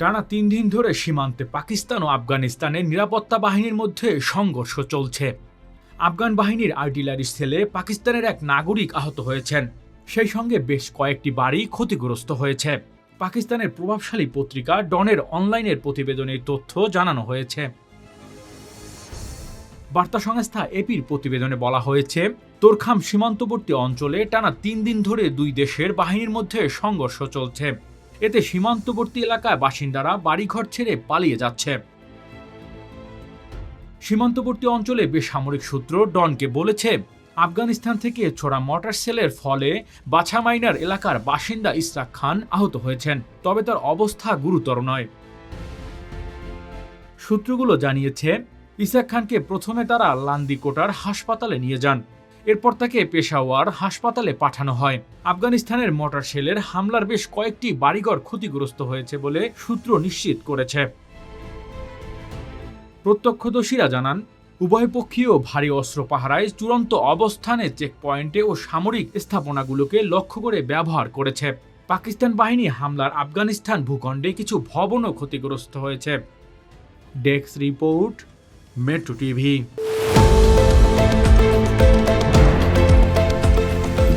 টানা তিন দিন ধরে সীমান্তে পাকিস্তান ও আফগানিস্তানের নিরাপত্তা বাহিনীর মধ্যে সংঘর্ষ চলছে। আফগান বাহিনীর আর্টিলারি সেলে পাকিস্তানের এক নাগরিক আহত হয়েছেন। সেই সঙ্গে বেশ কয়েকটি বাড়ি ক্ষতিগ্রস্ত হয়েছে। পাকিস্তানের প্রভাবশালী পত্রিকা ডনের অনলাইনের প্রতিবেদনের তথ্য জানানো হয়েছে। বার্তা সংস্থা এপির প্রতিবেদনে বলা হয়েছে, তোরখাম সীমান্তবর্তী অঞ্চলে টানা তিন দিন ধরে দুই দেশের বাহিনীর মধ্যে সংঘর্ষ চলছে। এতে সীমান্তবর্তী এলাকায় বাসিন্দারা বাড়িঘর ছেড়ে পালিয়ে যাচ্ছে। সীমান্তবর্তী অঞ্চলে বেসামরিক সূত্র ডনকে বলেছে, আফগানিস্তান থেকে ছোড়া মটার সেলের ফলে বাছামাইনার এলাকার বাসিন্দা ইসরাক খান আহত হয়েছেন, তবে তার অবস্থা গুরুতর নয়। সূত্রগুলো জানিয়েছে ইসাক খানকে প্রথমে তারা লান্দিকোটার হাসপাতালে নিয়ে যান। এরপর তাকে পেশাওয়ার হাসপাতালে পাঠানো হয়। আফগানিস্তানের মোটর শেলের হামলার বেশ কয়েকটি বাড়িঘর ক্ষতিগ্রস্ত হয়েছে বলে সূত্র নিশ্চিত করেছে। প্রত্যক্ষদর্শীরা জানান, উভয়পক্ষীয় ভারী অস্ত্র পাহারায় চূড়ান্ত অবস্থানে চেকপয়েন্টে ও সামরিক স্থাপনাগুলোকে লক্ষ্য করে ব্যবহার করেছে। পাকিস্তান বাহিনী হামলার আফগানিস্তান ভূখণ্ডে কিছু ভবনও ক্ষতিগ্রস্ত হয়েছে। Desk report, metro TV.